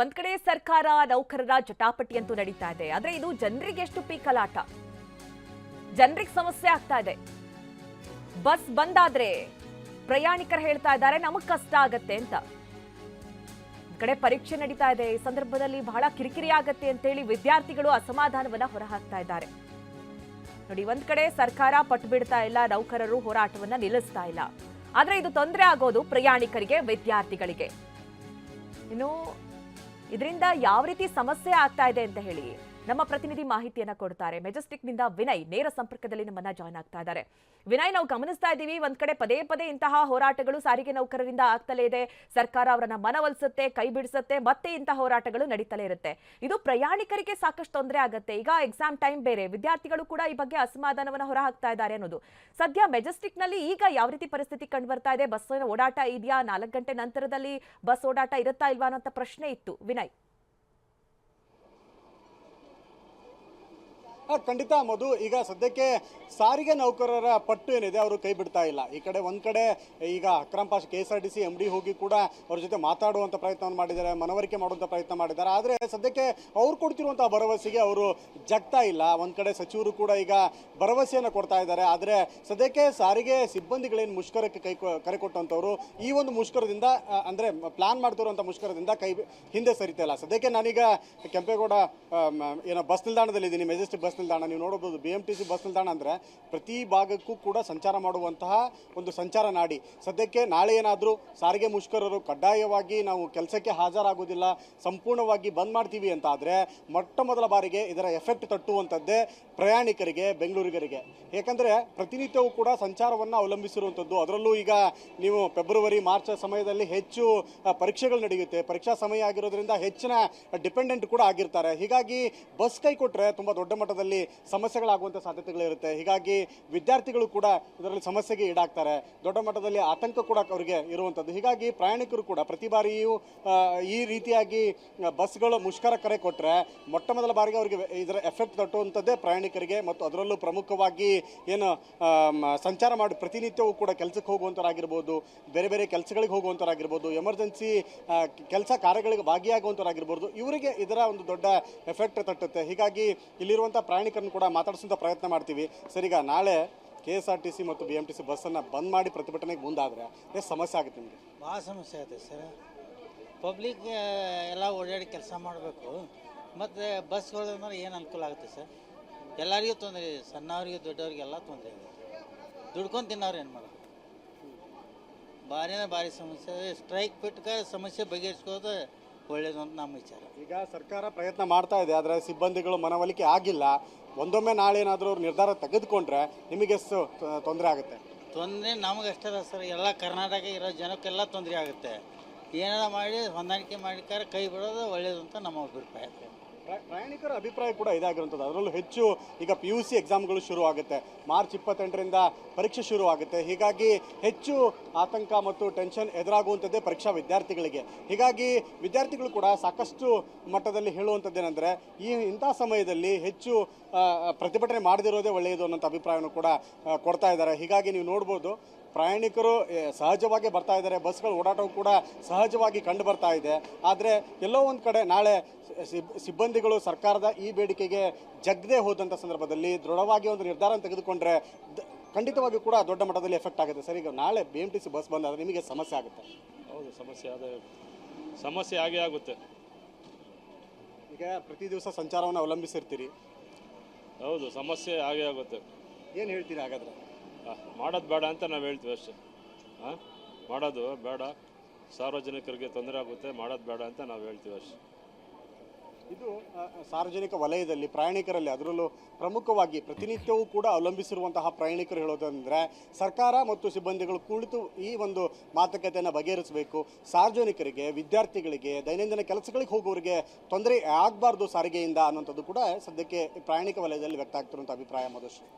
ಒಂದ್ ಕಡೆ ಸರ್ಕಾರ ನೌಕರರ ಜಟಾಪಟಿ ಅಂತೂ ನಡೀತಾ ಇದೆ. ಆದ್ರೆ ಇದು ಜನರಿಗೆ ಎಷ್ಟು ಪೀಕಲಾಟ? ಜನರಿಗೆ ಸಮಸ್ಯೆ ಆಗ್ತಾ ಇದೆ. ಬಸ್ ಬಂದಾದ್ರೆ ಪ್ರಯಾಣಿಕರು ಹೇಳ್ತಾ ಇದ್ದಾರೆ, ನಮಗ್ ಕಷ್ಟ ಆಗತ್ತೆ ಅಂತ. ಕಡೆ ಪರೀಕ್ಷೆ ನಡೀತಾ ಇದೆ. ಈ ಸಂದರ್ಭದಲ್ಲಿ ಬಹಳ ಕಿರಿಕಿರಿ ಆಗತ್ತೆ ಅಂತೇಳಿ ವಿದ್ಯಾರ್ಥಿಗಳು ಅಸಮಾಧಾನವನ್ನ ಹೊರಹಾಕ್ತಾ ಇದ್ದಾರೆ. ನೋಡಿ, ಒಂದ್ ಕಡೆ ಸರ್ಕಾರ ಪಟ್ಟು ಬಿಡ್ತಾ ಇಲ್ಲ, ನೌಕರರು ಹೋರಾಟವನ್ನ ನಿಲ್ಲಿಸ್ತಾ ಇಲ್ಲ. ಆದ್ರೆ ಇದು ತೊಂದರೆ ಆಗೋದು ಪ್ರಯಾಣಿಕರಿಗೆ, ವಿದ್ಯಾರ್ಥಿಗಳಿಗೆ. ಇನ್ನು ಇದರಿಂದ ಯಾವ ರೀತಿ ಸಮಸ್ಯೆ ಆಗ್ತಾ ಇದೆ ಅಂತ ಹೇಳಿ. ನಮ್ಮ ಪ್ರತಿನಿಧಿ ಮಾಹಿತಿಯನ್ನ ಕೊಡ್ತಾರೆ. ಮೆಜೆಸ್ಟಿಕ್ನಿಂದ ವಿನಯ್ ನೇರ ಸಂಪರ್ಕದಲ್ಲಿ ನಮ್ಮನ್ನ ಜಾಯ್ನ್ ಆಗ್ತಾ ಇದ್ದಾರೆ. ವಿನಯ್, ನಾವು ಗಮನಿಸ್ತಾ ಇದ್ದೀವಿ, ಒಂದ್ ಕಡೆ ಪದೇ ಪದೇ ಇಂತಹ ಹೋರಾಟಗಳು ಸಾರಿಗೆ ನೌಕರರಿಂದ ಆಗ್ತಲೇ ಇದೆ. ಸರ್ಕಾರ ಅವರನ್ನ ಮನವೊಲಿಸುತ್ತೆ ಕೈ ಬಿಡಿಸುತ್ತೆ, ಮತ್ತೆ ಇಂತಹ ಹೋರಾಟಗಳು ನಡೀತಲೇ ಇರುತ್ತೆ. ಇದು ಪ್ರಯಾಣಿಕರಿಗೆ ಸಾಕಷ್ಟು ತೊಂದರೆ ಆಗುತ್ತೆ. ಈಗ ಎಕ್ಸಾಮ್ ಟೈಮ್ ಬೇರೆ. ವಿದ್ಯಾರ್ಥಿಗಳು ಕೂಡ ಈ ಬಗ್ಗೆ ಅಸಮಾಧಾನವನ್ನು ಹೊರ ಹಾಕ್ತಾ ಇದ್ದಾರೆ ಅನ್ನೋದು. ಸದ್ಯ ಮೆಜೆಸ್ಟಿಕ್ನಲ್ಲಿ ಈಗ ಯಾವ ರೀತಿ ಪರಿಸ್ಥಿತಿ ಕಂಡು ಬರ್ತಾ ಇದೆ? ಬಸ್ಸಿನ ಓಡಾಟ ಇದೆಯಾ? ನಾಲ್ಕು ಗಂಟೆ ನಂತರದಲ್ಲಿ ಬಸ್ ಓಡಾಟ ಇರುತ್ತಾ ಇಲ್ವಾ ಅನ್ನೋ ಪ್ರಶ್ನೆ ಇತ್ತು ವಿನಯ್. ಖಂಡಿತ ಮಧು. ಈಗ ಸದ್ಯಕ್ಕೆ ಸಾರಿಗೆ ನೌಕರರ ಪಟ್ಟು ಏನಿದೆ ಅವರು ಕೈ ಬಿಡ್ತಾ ಇಲ್ಲ. ಈ ಕಡೆ ಒಂದ್ ಕಡೆ ಈಗ Akram Pasha K S R D ಹೋಗಿ ಕೂಡ ಅವ್ರ ಜೊತೆ ಮಾತಾಡುವಂತ ಪ್ರಯತ್ನವನ್ನು ಮಾಡಿದ್ದಾರೆ, ಮನವರಿಕೆ ಮಾಡುವಂತ ಪ್ರಯತ್ನ ಮಾಡಿದ್ದಾರೆ. ಆದ್ರೆ ಸದ್ಯಕ್ಕೆ ಅವ್ರು ಕೊಡ್ತಿರುವಂತಹ ಭರವಸೆಗೆ ಅವರು ಜಗ್ತಾ ಇಲ್ಲ. ಒಂದ್ ಕಡೆ ಸಚಿವರು ಕೂಡ ಈಗ ಭರವಸೆಯನ್ನು ಕೊಡ್ತಾ ಇದ್ದಾರೆ. ಆದ್ರೆ ಸದ್ಯಕ್ಕೆ ಸಾರಿಗೆ ಸಿಬ್ಬಂದಿಗಳೇನು ಮುಷ್ಕರಕ್ಕೆ ಕೈ ಕರೆ ಕೊಟ್ಟಂತವ್ರು ಈ ಒಂದು ಮುಷ್ಕರದಿಂದ ಅಂದ್ರೆ ಪ್ಲಾನ್ ಮಾಡ್ತಿರುವಂತ ಮುಷ್ಕರದಿಂದ ಕೈ ಹಿಂದೆ ಸರಿತಾ ಇಲ್ಲ. ಸದ್ಯಕ್ಕೆ ನಾನೀಗ ಕೆಂಪೇಗೌಡ ಏನೋ ಬಸ್ ನಿಲ್ದಾಣದಲ್ಲಿ ಇದ್ದೀನಿ ಮೆಜೆಸ್ಟಿಕ್ ಬಸ್ ನಿಲ್ದಾಣ, ನೀವು ನೋಡಬಹುದು B M T C bus ನಿಲ್ದಾಣ ಅಂದ್ರೆ ಪ್ರತಿ ಭಾಗಕ್ಕೂ ಕೂಡ ಸಂಚಾರ ಮಾಡುವಂತಹ ಒಂದು ಸಂಚಾರ ನಾಡಿ. ಸದ್ಯಕ್ಕೆ ನಾಳೆ ಏನಾದರೂ ಸಾರಿಗೆ ಮುಷ್ಕರರು ಕಡ್ಡಾಯವಾಗಿ ನಾವು ಕೆಲಸಕ್ಕೆ ಹಾಜರಾಗುವುದಿಲ್ಲ, ಸಂಪೂರ್ಣವಾಗಿ ಬಂದ್ ಮಾಡ್ತೀವಿ ಅಂತ ಆದರೆ ಮೊಟ್ಟ ಮೊದಲ ಬಾರಿಗೆ ಇದರ ಎಫೆಕ್ಟ್ ತಟ್ಟುವಂಥದ್ದೇ ಪ್ರಯಾಣಿಕರಿಗೆ, ಬೆಂಗಳೂರಿಗರಿಗೆ. ಏಕೆಂದರೆ ಪ್ರತಿನಿತ್ಯವೂ ಕೂಡ ಸಂಚಾರವನ್ನು ಅವಲಂಬಿಸಿರುವಂಥದ್ದು. ಅದರಲ್ಲೂ ಈಗ ನೀವು ಫೆಬ್ರವರಿ ಮಾರ್ಚ್ ಸಮಯದಲ್ಲಿ ಹೆಚ್ಚು ಪರೀಕ್ಷೆಗಳು ನಡೆಯುತ್ತೆ. ಪರೀಕ್ಷಾ ಸಮಯ ಆಗಿರೋದ್ರಿಂದ ಹೆಚ್ಚಿನ ಡಿಪೆಂಡೆಂಟ್ ಕೂಡ ಆಗಿರ್ತಾರೆ. ಹೀಗಾಗಿ ಬಸ್ ಕೈ ಕೊಟ್ಟರೆ ತುಂಬ ದೊಡ್ಡ ಮಟ್ಟದಲ್ಲಿ ಸಮಸ್ಯೆಗಳಾಗುವಂಥ ಸಾಧ್ಯತೆಗಳಿರುತ್ತೆ. ಹೀಗಾಗಿ ವಿದ್ಯಾರ್ಥಿಗಳು ಕೂಡ ಇದರಲ್ಲಿ ಸಮಸ್ಯೆಗೆ ಈಡಾಗ್ತಾರೆ. ದೊಡ್ಡ ಮಟ್ಟದಲ್ಲಿ ಆತಂಕ ಕೂಡ ಅವರಿಗೆ ಇರುವಂಥದ್ದು ಹೀಗಾಗಿ ಪ್ರಯಾಣಿಕರು ಕೂಡ ಪ್ರತಿ ಬಾರಿಯೂ ಈ ರೀತಿಯಾಗಿ ಬಸ್ಗಳು ಮುಷ್ಕರ ಕರೆ ಕೊಟ್ಟರೆ ಮೊಟ್ಟ ಮೊದಲ ಬಾರಿಗೆ ಅವರಿಗೆ ಇದರ ಎಫೆಕ್ಟ್ ತಟ್ಟುವಂಥದ್ದೇ ಪ್ರಯಾಣಿಕರಿಗೆ ಮತ್ತು ಅದರಲ್ಲೂ ಪ್ರಮುಖವಾಗಿ ಏನು ಸಂಚಾರ ಮಾಡಿ, ಪ್ರತಿನಿತ್ಯವೂ ಕೂಡ ಕೆಲಸಕ್ಕೆ ಹೋಗುವಂಥರಾಗಿರ್ಬೋದು ಬೇರೆ ಬೇರೆ ಕೆಲಸಗಳಿಗೆ ಹೋಗುವಂಥರಾಗಿರ್ಬೋದು ಎಮರ್ಜೆನ್ಸಿ ಕೆಲಸ ಕಾರ್ಯಗಳಿಗೆ ಭಾಗಿಯಾಗುವಂಥವರಾಗಿರ್ಬೋದು ಇವರಿಗೆ ಇದರ ಒಂದು ದೊಡ್ಡ ಎಫೆಕ್ಟ್ ತಟ್ಟುತ್ತೆ. ಹೀಗಾಗಿ ಇಲ್ಲಿರುವಂಥ ಪ್ರಯಾಣಿಕರನ್ನು ಕೂಡ ಮಾತಾಡಿಸುವಂಥ ಪ್ರಯತ್ನ ಮಾಡ್ತೀವಿ. ಸರ್, ಈಗ ನಾಳೆ K S R T C ಮತ್ತು ಬಿ ಎಂ ಟಿ ಸಿ ಬಸ್ಸನ್ನು ಬಂದ್ ಮಾಡಿ ಪ್ರತಿಭಟನೆಗೆ ಮುಂದಾದರೆ ಎಷ್ಟು ಸಮಸ್ಯೆ ಆಗುತ್ತೆ ನಿಮಗೆ? ಭಾಳ ಸಮಸ್ಯೆ ಆಗುತ್ತೆ ಸರ್. ಪಬ್ಲಿಕ್ ಎಲ್ಲ ಓಡಾಡಿ ಕೆಲಸ ಮಾಡಬೇಕು. ಮತ್ತು ಬಸ್ಗಳಂದ್ರೆ ಏನು ಅನುಕೂಲ ಆಗುತ್ತೆ ಸರ್? ಎಲ್ಲರಿಗೂ ತೊಂದರೆ ಇದೆ. ಸಣ್ಣವ್ರಿಗೆ ದೊಡ್ಡವ್ರಿಗೆಲ್ಲ ತೊಂದರೆ ಇದೆ. ದುಡ್ಕೊಂಡು ತಿನ್ನೋರು ಏನು ಮಾಡೋದು? ಭಾರಿ ಅಂದ್ರೆ ಭಾರಿ ಸಮಸ್ಯೆ. ಸ್ಟ್ರೈಕ್ ಬಿಟ್ಕ ಸಮಸ್ಯೆ ಬಗೆಹರಿಸ್ಕೋದು ಒಳ್ಳೇದು ಅಂತ ನಮ್ಮ ವಿಚಾರ. ಈಗ ಸರ್ಕಾರ ಪ್ರಯತ್ನ ಮಾಡ್ತಾ ಇದೆ ಆದರೆ ಸಿಬ್ಬಂದಿಗಳು ಮನವೊಲಿಕೆ ಆಗಿಲ್ಲ. ಒಂದೊಮ್ಮೆ ನಾಳೆ ಏನಾದರೂ ಅವ್ರು ನಿರ್ಧಾರ ತೆಗೆದುಕೊಂಡ್ರೆ ನಿಮಗೆ ತೊಂದರೆ ಆಗುತ್ತೆ? ತೊಂದರೆ ನಮಗೆ ಅಲ್ಲ ಸರ್. ಎಲ್ಲ ಕರ್ನಾಟಕ ಇರೋ ಜನಕ್ಕೆಲ್ಲ ತೊಂದರೆ ಆಗುತ್ತೆ. ಏನಾರ ಮಾಡಿ ಹೊಂದಾಣಿಕೆ ಮಾಡಿಕಾರ ಕೈ ಬಿಡೋದು ಒಳ್ಳೇದು ಅಂತ ನಮ್ಮ ಅಭಿಪ್ರಾಯ. ಪ್ರ- ಪ್ರಯಾಣಿಕರ ಅಭಿಪ್ರಾಯ ಕೂಡ ಇದಾಗಿರುವಂಥದ್ದು ಅದರಲ್ಲೂ ಹೆಚ್ಚು ಈಗ ಪಿ ಯು ಸಿ ಎಕ್ಸಾಮ್ಗಳು ಶುರು ಆಗುತ್ತೆ ಮಾರ್ಚ್ ಇಪ್ಪತ್ತೆಂಟರಿಂದ ಪರೀಕ್ಷೆ ಶುರು ಆಗುತ್ತೆ ಹೀಗಾಗಿ ಹೆಚ್ಚು ಆತಂಕ ಮತ್ತು ಟೆನ್ಷನ್ ಎದುರಾಗುವಂಥದ್ದೇ ಪರೀಕ್ಷಾ ವಿದ್ಯಾರ್ಥಿಗಳಿಗೆ. ಹೀಗಾಗಿ ವಿದ್ಯಾರ್ಥಿಗಳು ಕೂಡ ಸಾಕಷ್ಟು ಮಟ್ಟದಲ್ಲಿ ಹೇಳುವಂಥದ್ದೇನೆಂದರೆ, ಈ ಇಂಥ ಸಮಯದಲ್ಲಿ ಹೆಚ್ಚು ಪ್ರತಿಭಟನೆ ಮಾಡದಿರೋದೇ ಒಳ್ಳೆಯದು ಅನ್ನೋಂಥ ಅಭಿಪ್ರಾಯವನ್ನು ಕೂಡ ಕೊಡ್ತಾ ಇದ್ದಾರೆ. ಹೀಗಾಗಿ ನೀವು ನೋಡ್ಬೋದು ಪ್ರಯಾಣಿಕರು ಸಹಜವಾಗಿ ಬರ್ತಾ ಇದ್ದಾರೆ. ಬಸ್ಗಳು ಓಡಾಟವು ಕೂಡ ಸಹಜವಾಗಿ ಕಂಡು ಬರ್ತಾ ಇದೆ. ಆದರೆ ಎಲ್ಲೋ ಒಂದು ಕಡೆ ನಾಳೆ ಸಿಬ್- ಸಿಬ್ಬಂದಿಗಳು ಸರ್ಕಾರದ ಈ ಬೇಡಿಕೆಗೆ ಜಗ್ಗದೆ ಹೋದಂಥ ಸಂದರ್ಭದಲ್ಲಿ ದೃಢವಾಗಿ ಒಂದು ನಿರ್ಧಾರ ತೆಗೆದುಕೊಂಡ್ರೆ ಖಂಡಿತವಾಗಿ ಖಂಡಿತವಾಗಿಯೂ ಕೂಡ ದೊಡ್ಡ ಮಟ್ಟದಲ್ಲಿ ಎಫೆಕ್ಟ್ ಆಗುತ್ತೆ. ಸರ್ ಈಗ ನಾಳೆ B M T C bus ಬಂದಾದರೆ ನಿಮಗೆ ಸಮಸ್ಯೆ ಆಗುತ್ತೆ. ಹೌದು ಸಮಸ್ಯೆ ಅದೇ ಸಮಸ್ಯೆ ಆಗೇ ಆಗುತ್ತೆ. ಈಗ ಪ್ರತಿ ದಿವಸ ಸಂಚಾರವನ್ನು ಅವಲಂಬಿಸಿರ್ತೀರಿ. ಹೌದು ಸಮಸ್ಯೆ ಆಗೇ ಆಗುತ್ತೆ. ಏನು ಹೇಳ್ತೀರಿ ಹಾಗಾದ್ರೆ? ಮಾಡೋದು ಬೇಡ ಅಂತ ನಾವು ಹೇಳ್ತೀವಿ ಅಷ್ಟೇ. ಹಾಂ ಮಾಡೋದು ಬೇಡ, ಸಾರ್ವಜನಿಕರಿಗೆ ತೊಂದರೆ ಆಗುತ್ತೆ, ಮಾಡೋದು ಬೇಡ ಅಂತ ನಾವು ಹೇಳ್ತೀವಿ ಅಷ್ಟೇ. ಇದು ಸಾರ್ವಜನಿಕ ವಲಯದಲ್ಲಿ, ಪ್ರಯಾಣಿಕರಲ್ಲಿ ಅದರಲ್ಲೂ ಪ್ರಮುಖವಾಗಿ ಪ್ರತಿನಿತ್ಯವೂ ಕೂಡ ಅವಲಂಬಿಸಿರುವಂತಹ ಪ್ರಯಾಣಿಕರು ಹೇಳೋದಂದ್ರೆ, ಸರ್ಕಾರ ಮತ್ತು ಸಿಬ್ಬಂದಿಗಳು ಕುಳಿತು ಈ ಒಂದು ಮಾತುಕತೆಯನ್ನು ಬಗೆಹರಿಸಬೇಕು. ಸಾರ್ವಜನಿಕರಿಗೆ, ವಿದ್ಯಾರ್ಥಿಗಳಿಗೆ, ದೈನಂದಿನ ಕೆಲಸಗಳಿಗೆ ಹೋಗೋರಿಗೆ ತೊಂದರೆ ಆಗಬಾರ್ದು ಸಾರಿಗೆಯಿಂದ ಅನ್ನೋಂಥದ್ದು ಕೂಡ ಸದ್ಯಕ್ಕೆ ಪ್ರಯಾಣಿಕ ವಲಯದಲ್ಲಿ ವ್ಯಕ್ತ ಆಗ್ತಿರುವಂಥ ಅಭಿಪ್ರಾಯ, ಮಧುಶ್ರೀ.